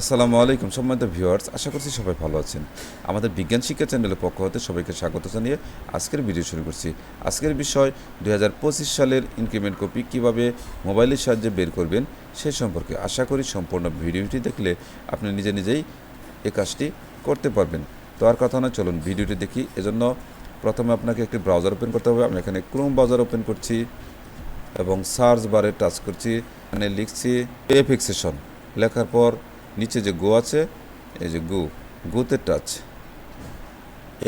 আসসালামু আলাইকুম সম্মানিত ভিউয়ার্স, আশা করছি সবাই ভালো আছেন। আমাদের বিজ্ঞান শিক্ষা চ্যানেলের পক্ষ হতে সবাইকে স্বাগত জানিয়ে আজকের ভিডিও শুরু করছি। আজকের বিষয় দু হাজার পঁচিশ সালের ইনক্রিমেন্ট কপি কীভাবে মোবাইলের সাহায্যে বের করবেন সে সম্পর্কে। আশা করি সম্পূর্ণ ভিডিওটি দেখলে আপনি নিজে নিজেই এ কাজটি করতে পারবেন। তো আর কথা না, চলুন ভিডিওটি দেখি। এজন্য প্রথমে আপনাকে একটি ব্রাউজার ওপেন করতে হবে। আমি এখানে ক্রোম ব্রাউজার ওপেন করছি এবং সার্চ বারে টাচ করছি। এখানে লিখছি ফিক্সেশন লেখার পর নিচে যে গো আছে, এই যে গো, গোতে টাচ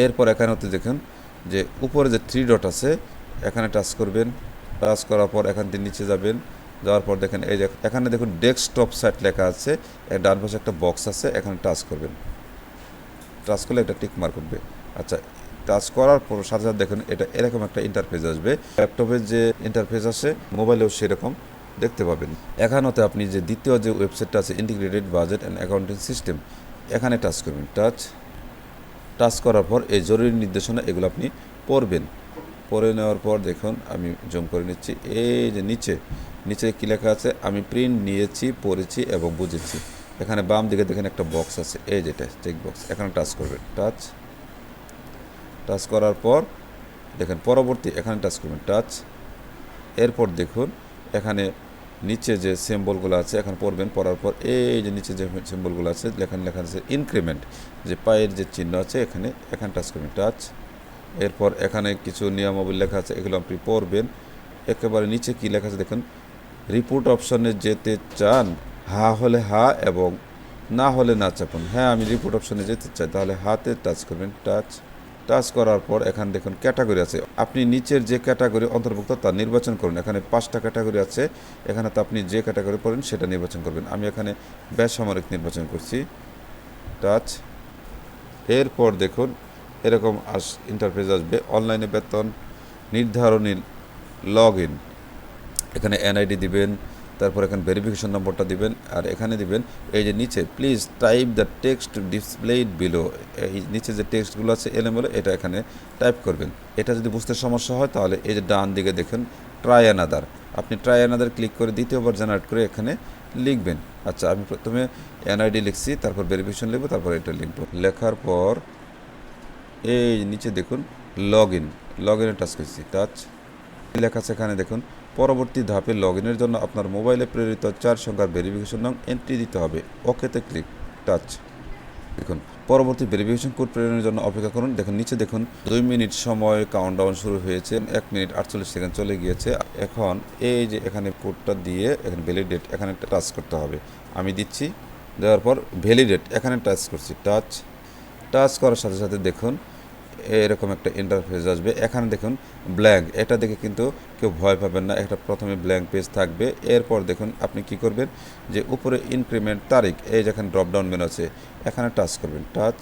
এরপর এখানে হতে দেখুন যে উপরে যে থ্রি ডট আছে, এখানে টাচ করবেন। টাচ করার পর এখান থেকে নিচে যাবেন। যাওয়ার পর দেখেন, এই যে এখানে দেখুন ডেস্কটপ সাইট লেখা আছে। ডান পাশে একটা বক্স আছে, এখানে টাচ করবেন। টাচ করলে এটা টিক মার্ক উঠবে। আচ্ছা টাচ করার পর সাথে সাথে দেখুন, এটা এরকম একটা ইন্টারফেস আসবে। ল্যাপটপের যে ইন্টারফেস আসে মোবাইলেও সেরকম। দেখতে পাবেন। এখানেতে আপনি যে দ্বিতীয় যে ওয়েবসাইটটা আছে integrated budget and accounting system এখানে টাচ করবেন। টাচ টাচ করার পর এই জরুরি নির্দেশনা এগুলো আপনি পড়বেন। পড়ে নেওয়ার পর দেখুন, আমি জুম করে নিচ্ছি। এই যে নিচে নিচে কী লেখা আছে? আমি প্রিন্ট নিয়েছি, পড়েছি এবং বুঝেছি। এখানে বাম দিকে দেখেন একটা বক্স আছে। এই যেটা চেক বক্স এখানে টাচ করবেন। টাচ টাচ করার পর দেখেন পরবর্তী, এখানে টাচ করবেন। টাচ, এরপর দেখুন, এখানে নিচে যে সিম্বলগুলো আছে, এখন পড়বেন, পড়ার পর এই যে নিচে যে সিম্বলগুলো আছে, লেখান লেখা আছে ইনক্রিমেন্ট যে পায়ের যে চিহ্ন আছে, এখানে এখানে টাচ করবেন টাচ এরপর এখানে কিছু নিয়মাবলী লেখা আছে, এগুলো আপনি পড়বেন। একেবারে নিচে কি লেখা আছে দেখুন রিপোর্ট অপশনে যেতে চান, হা হলে হা এবং না হলে না চাপুন। হ্যাঁ আমি রিপোর্ট অপশনে যেতে চাই, তাহলে হাতে টাচ করবেন টাচ টাচ করার পর এখানে দেখুন ক্যাটাগরি আছে। আপনি নিচের যে ক্যাটাগরি অন্তর্ভুক্ত তা নির্বাচন করুন। এখানে পাঁচটা ক্যাটাগরি আছে। এখানে তো আপনি যে ক্যাটাগরি পড়েন সেটা নির্বাচন করবেন। আমি এখানে বেসামরিক নির্বাচন করছি। টাচ। এরপর দেখুন এরকম আস ইন্টারফেস আসবে। অনলাইনে বেতন, নির্ধারণী লগ ইন এখানে এনআইডি দিবেন। তারপর এখানে ভেরিফিকেশন নম্বরটা দিবেন আর এখানে দিবেন, এই যে নিচে please type the text displayed below এই নিচে যে টেক্সটগুলো আছে, এলোমেলো, এটা এখানে টাইপ করবেন। এটা যদি বুঝতে সমস্যা হয়, তাহলে এই যে ডান দিকে দেখুন ট্রাই অ্যানাদার আপনি ট্রাই অ্যানাদার ক্লিক করে দ্বিতীয়বার জেনারেট করে এখানে লিখবেন। আচ্ছা আমি প্রথমে এনআইডি লিখছি, তারপর ভেরিফিকেশন লিখব, তারপর এটা লিখব। লেখার পর এই নিচে দেখুন লগ ইন লগ ইনে টাচ করছি টাচ লেখা আছে এখানে দেখুন পরবর্তী ধাপে লগ জন্য আপনার মোবাইলে প্রেরিত চার সংখ্যার ভেরিফিকেশন নং এন্ট্রি দিতে হবে। ওকেতে ক্লিক টাচ দেখুন, পরবর্তী ভেরিফিকেশন কোড প্রেরণের জন্য অপেক্ষা করুন। দেখুন, নিচে দেখুন, দুই মিনিট সময় কাউন্টডাউন শুরু হয়েছে, এক মিনিট আটচল্লিশ সেকেন্ড চলে গিয়েছে। এখন এই যে এখানে কোডটা দিয়ে এখানে ভ্যালিডেট এখানে টাচ করতে হবে। আমি দিচ্ছি, দেওয়ার পর ভ্যালিডেট এখানে টাচ করছি। টাচ টাচ করার সাথে সাথে দেখুন এরকম একটা ইন্টারফেস আসবে। এখানে দেখুন ব্ল্যাঙ্ক এটা দেখে কিন্তু কেউ ভয় পাবেন না। এটা প্রথমে ব্ল্যাঙ্ক পেজ থাকবে। এরপর দেখুন, আপনি কি করবেন? যে উপরে ইনক্রিমেন্ট তারিখ, এই যেখানে ড্রপডাউন মেনু আছে, এখানে টাচ করবেন। টাচ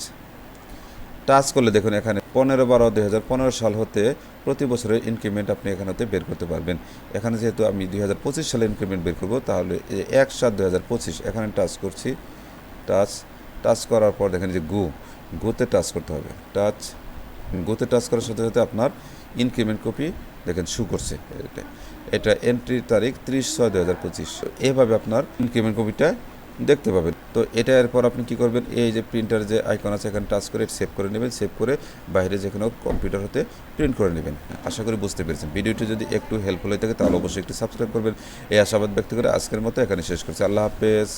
টাচ করলে দেখুন, এখানে পনেরো বারো দুই সাল হতে প্রতি বছরের ইনক্রিমেন্ট আপনি এখানে হতে বের করতে পারবেন। এখানে যেহেতু আমি দুই হাজার পঁচিশ সালে ইনক্রিমেন্ট বের করব, তাহলে এক সাত দুই এখানে টাচ করছি। টাচ টাচ করার পর দেখেন যে গু। গুতে টাচ করতে হবে। টাচ গোতে টাচ করার সাথে সাথে আপনার ইনক্রিমেন্ট কপি দেখেন শু করছে এটা। এটা এন্ট্রি তারিখ ত্রিশ ছয় দু হাজার পঁচিশ। এভাবে আপনার ইনক্রিমেন্ট কপিটা দেখতে পাবেন। তো এটা এরপর আপনি কি করবেন? এই যে প্রিন্টার যে আইকন আছে, এখানে টাচ করে সেভ করে নেবেন। সেভ করে বাইরে যে কোনো কম্পিউটার হতে প্রিন্ট করে নেবেন। আশা করি বুঝতে পেরেছেন। ভিডিওটি যদি একটু হেল্পফুল হয়ে থাকে, তাহলে অবশ্যই একটু সাবস্ক্রাইব করবেন। এই আশাবাদ ব্যক্ত করে আজকের মতো এখানে শেষ করছি। আল্লাহ হাফেজ।